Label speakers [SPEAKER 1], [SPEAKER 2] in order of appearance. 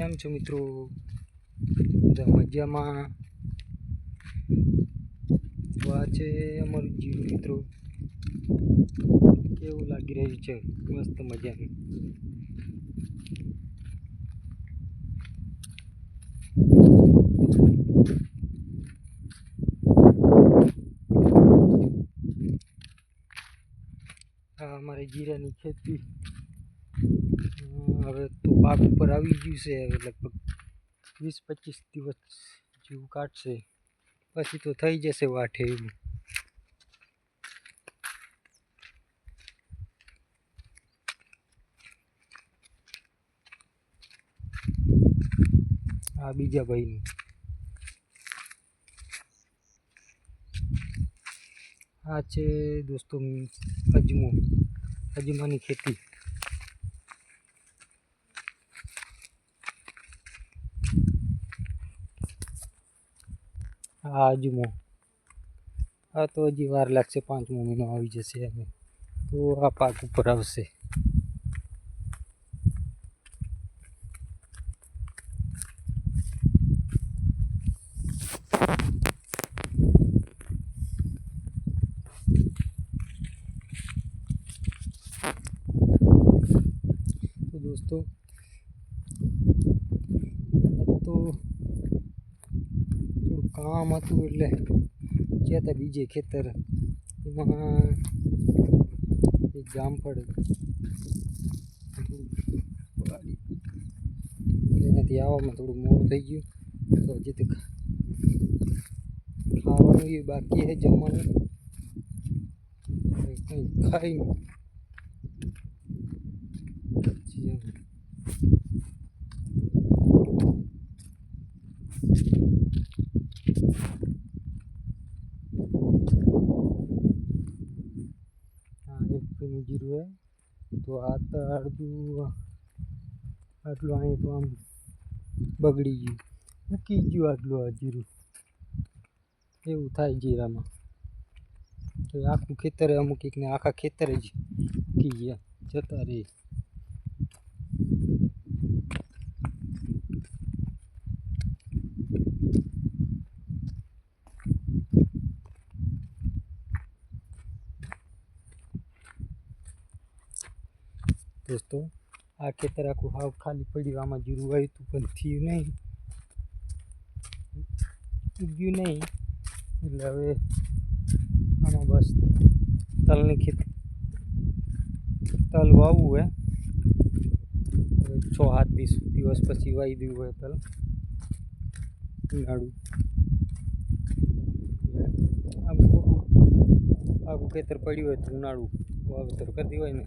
[SPEAKER 1] કેમ છો મિત્રો. મજામાં. તો આ અમારું જીરું મિત્રો. કેવું લાગી રહ્યું છે? મસ્ત મજાનું. અમારે જીરાની ખેતી. હવે તો પાક ઉપર આવી ગયું છે, હવે લગભગ વીસ પચીસ દિવસ જેવું કાઢશે. પછી તો થઈ જશે વાઠે એવું આ બીજા ભાઈનું. આ છે દોસ્તો અજમો અજમાની ખેતી. આ અજમો આ તો હજી વાર લાગશે, પાંચમો મહિનો આવી જશે હવે તો આ પાક ઉપર આવશે. દોસ્તો આ તો કામ હતું એટલે ગયા હતા બીજે ખેતર. એમાં એક જામફળ. એટલે આવવામાં થોડું મોડું થઈ ગયું. તો હજી તો ખાવાનું એ બાકી છે જમવાનું. કંઈ ખાઈ પછી હવે હા એક પેલું જીરું હે તો આ તો અડધું આટલું અહીં તો આમ બગડી ગયું મૂકી ગયું આટલું આ જીરું એવું થાય જીરામાં તો એ આખું ખેતરે અમુક એકને આખા ખેતરે જ મૂકી ગયા જતા રહે દોસ્તો, આ ખેતર આખું હાવ ખાલી પડ્યું, આમાં જીરું વાવ્યું હતું પણ થયું નહીં. ઉગ્યું નહીં. એટલે હવે આમાં બસ તલની ખેતી, તલ વાવવું હે. છ સાત દિવસ દિવસ પછી વાવી દેવું હોય તલ. ઉનાળું. આમ ખોટું, આખું ખેતર પડ્યું હોય તો ઉનાળું વાવેતર કરી દેવાય ને.